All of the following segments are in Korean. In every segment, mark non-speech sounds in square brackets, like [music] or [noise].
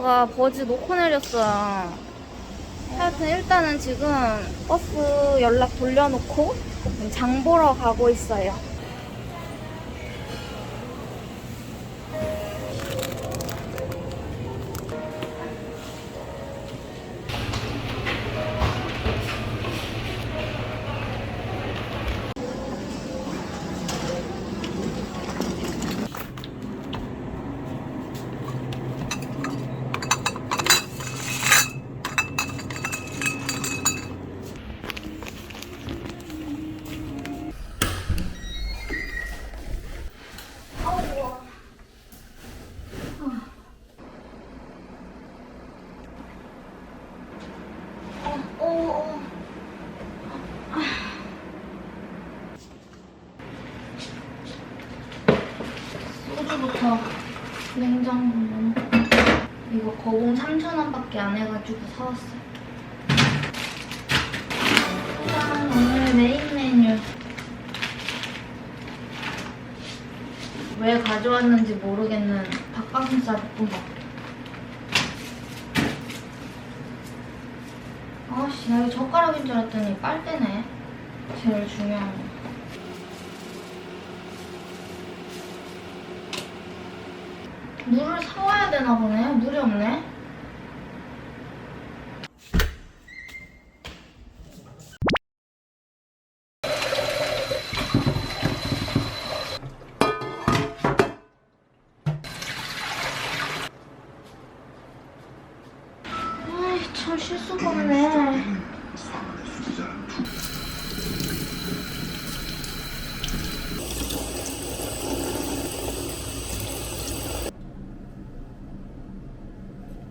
버스에다가 버지 놓고 내렸어요. 하여튼 일단은 지금 버스 연락 돌려놓고 장 보러 가고 있어요. 밖에 안 해가지고 사왔어요. 짠, 오늘 메인 메뉴. 왜 가져왔는지 모르겠는 닭가슴살 볶음밥. 아씨, 나 이거 젓가락인 줄 알았더니 빨대네. 제일 중요한 거. 물을 사와야 되나 보네. 물이 없네. 참 실수가 없네.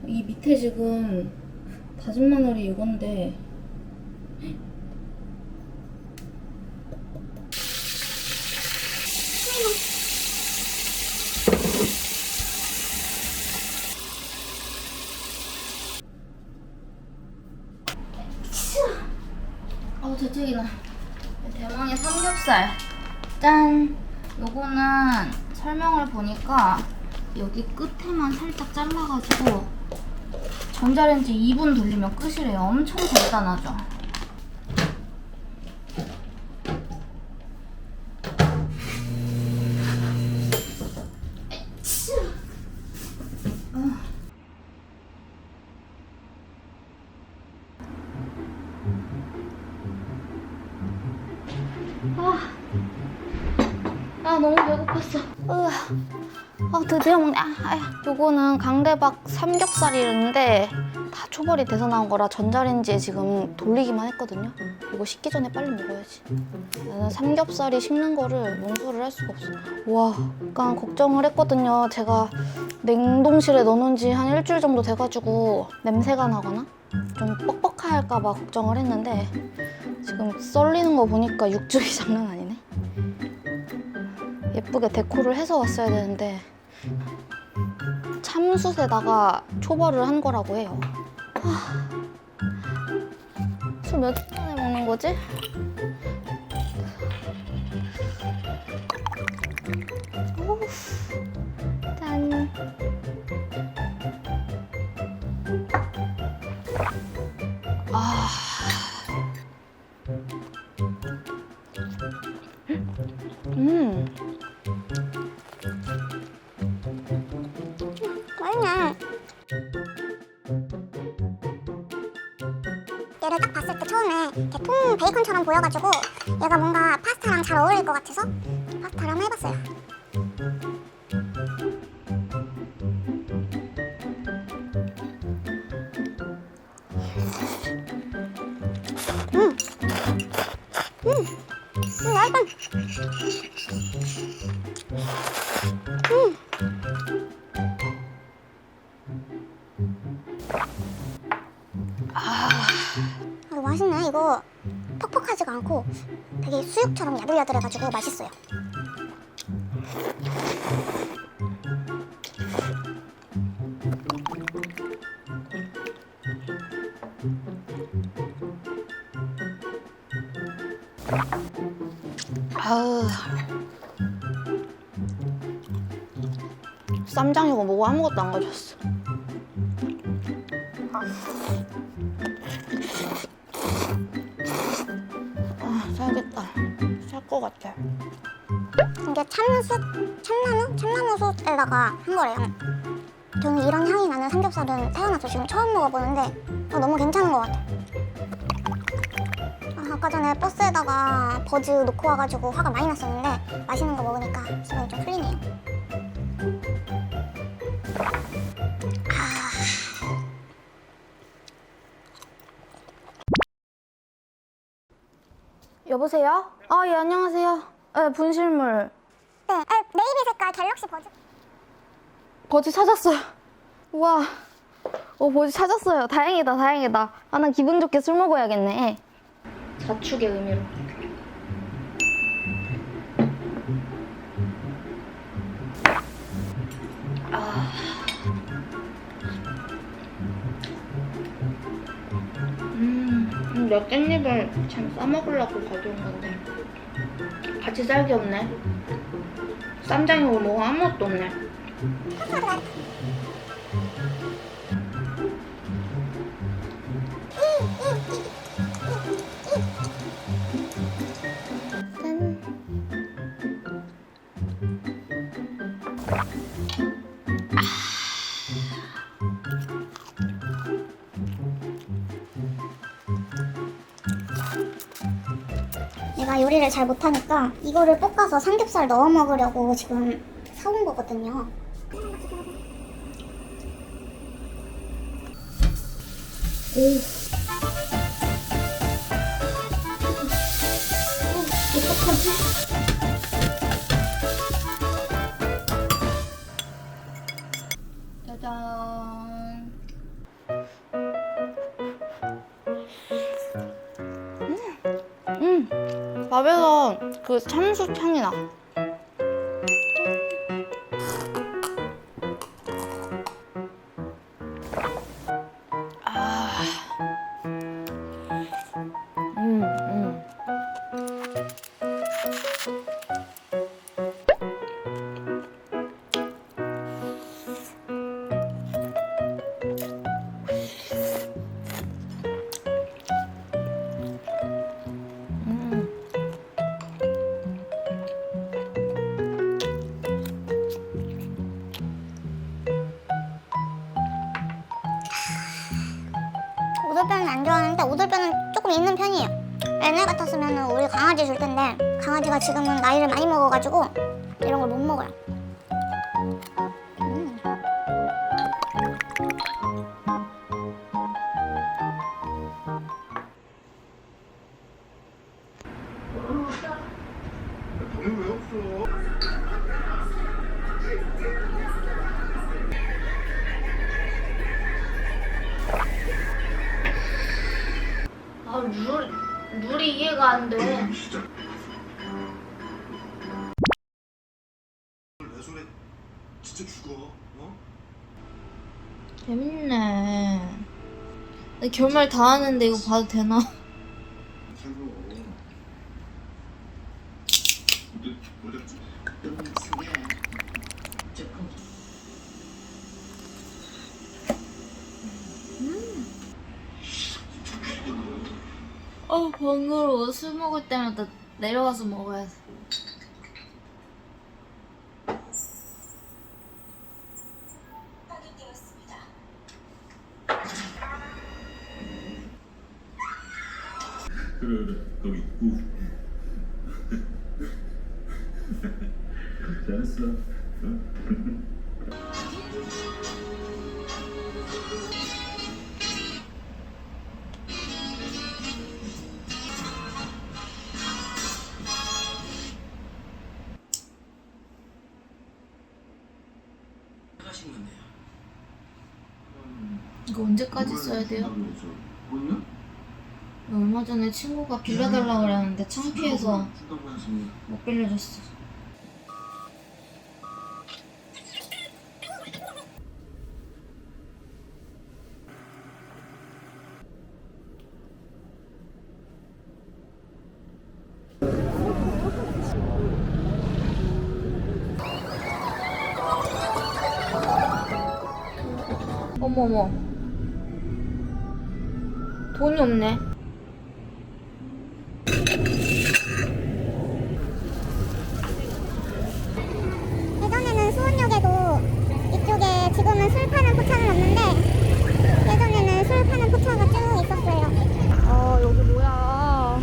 이 밑에 지금 다진 마늘이 이건데 대책이다 대망의 삼겹살. 짠. 요거는 설명을 보니까 여기 끝에만 살짝 잘라가지고 전자레인지 2분 돌리면 끝이래요. 엄청 간단하죠 배고팠어. 으아. 아 드디어 먹네. 아, 아야. 요거는 강대박 삼겹살이는데 다 초벌이 돼서 나온 거라 전자레인지에 지금 돌리기만 했거든요. 이거 식기 전에 빨리 먹어야지. 나는 삼겹살이 식는 거를 용서를 할 수가 없어. 와, 약간 걱정을 했거든요. 제가 냉동실에 넣어놓은 지 한 일주일 정도 돼가지고 냄새가 나거나 좀 뻑뻑할까 봐 걱정을 했는데 지금 썰리는 거 보니까 육즙이 [laughs] 장난 아니네. 예쁘게 데코를 해서 왔어야 되는데 참숯에다가 초벌을 한 거라고 해요. 술 몇 잔에 먹는 거지? 오, 짠. 베이컨처럼 보여가지고 얘가 뭔가 파스타랑 잘 어울릴 것 같아서 파스타를 한번 해봤어요. 음, 음, 음, 맛있 야들야들해가지고 맛있어요. 아우. 쌈장이고 뭐고 아무것도 안 가졌어. 숯에다가 한 거래요. 저는 이런 향이 나는 삼겹살은 태어나서 지금 처음 먹어보는데 어, 너무 괜찮은 것 같아요. 아, 아까 전에 버스에다가 버즈 놓고 와가지고 화가 많이 났었는데 맛있는 거 먹으니까 기분이 좀 풀리네요. 여보세요? 아, 예, 안녕하세요. 네, 분실물. 네, 아, 네이비 색깔 갤럭시 버즈. 버즈 찾았어요. 우와. 어, 버즈 찾았어요. 다행이다, 다행이다. 아, 난 기분 좋게 술 먹어야겠네. 자축의 의미로. 아. 음, 몇 깻잎을 참 싸먹으려고 가져온 건데. 같이 쌀게 없네. 쌈장이고 뭐가 아무것도 없네. 요리를 잘 못하니까 이거를 볶아서 삼겹살 넣어 먹으려고 지금 사온 거거든요. 짜잔. 그 참숯 향이 나. 오돌뼈는 안 좋아하는데 오돌뼈는 조금 있는 편이에요. 옛날 같았으면 우리 강아지 줄 텐데 강아지가 지금은 나이를 많이 먹어가지고 이런 걸 못 먹어요. 이 이해가 안 돼. 내 손에 진짜 죽어. 어? 재밌네. 나 결말 다 하는데 이거 봐도 되나? 살고. 근데 원래 어, 번거로워. 술 먹을 때마다 내려가서 먹어야 돼. 그래 그래 거기 우. [laughs] 잘했어. 어? [laughs] 언제까지 써야 돼요? 얼마 전에 친구가 빌려달라고 그랬는데 창피해서 못 빌려줬어. 어머머. 돈이 없네. 예전에는 수원역에도 이쪽에 지금은 술 파는 포차는 없는데 예전에는 술 파는 포차가 쭉 있었어요. 아 여기 뭐야?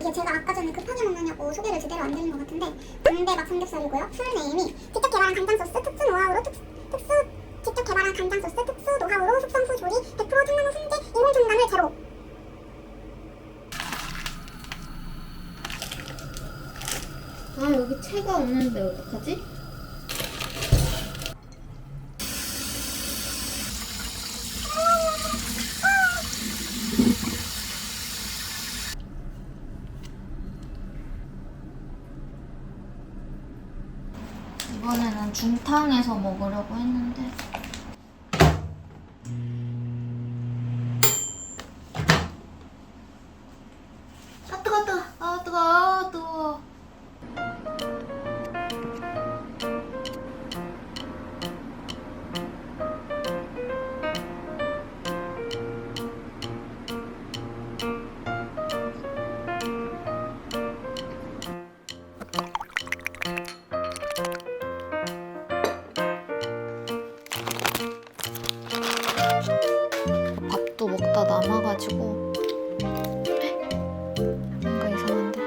이게 제가 아까 전에 급하게 먹느냐고 소개를 제대로 안 드린 것 같은데 강대박 삼겹살이고요. 풀 채가 없는데 어떡하지? 이번에는 중탕에서 먹으려고 했는데 다 남아가지고. 뭔가 이상한데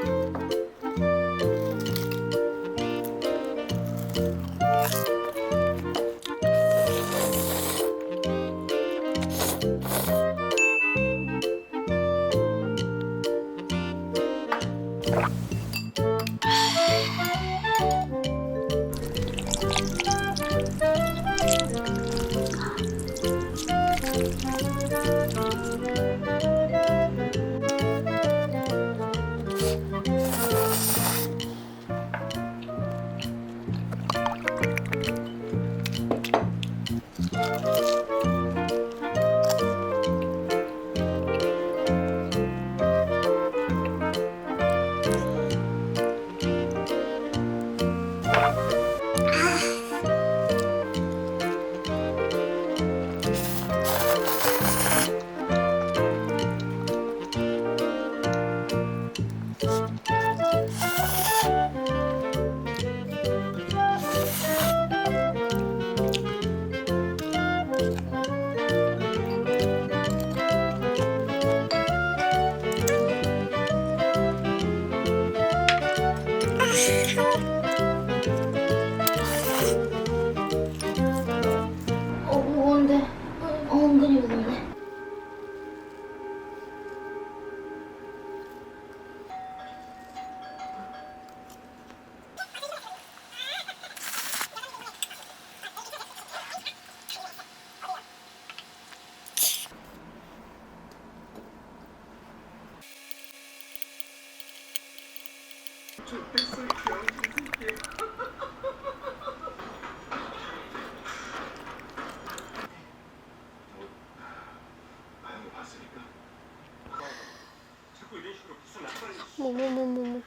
이런 식으로 무슨 나쁜 뭐뭐뭐뭐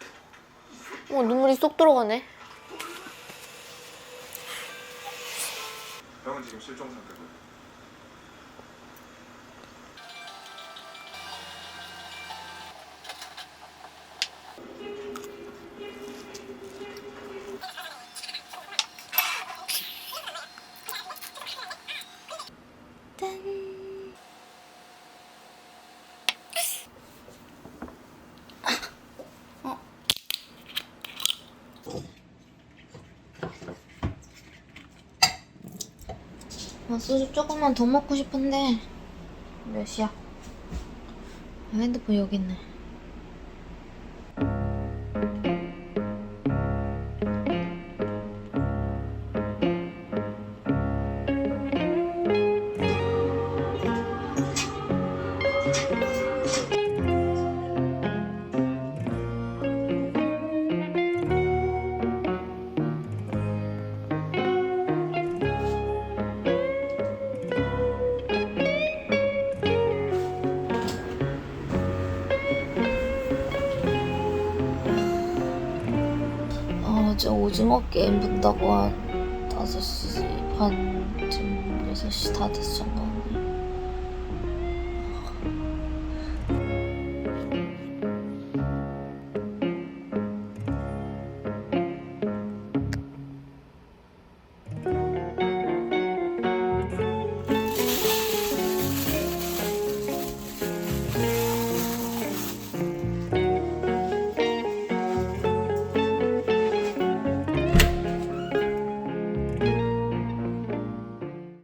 어 눈물이 쏙 들어가네 형은 지금 실종 상태고. 아, 소주 조금만 더 먹고 싶은데 몇 시야? 아, 핸드폰 여기 있네 오징어 게임 본다고 한 5시 반쯤 6시 다 됐었나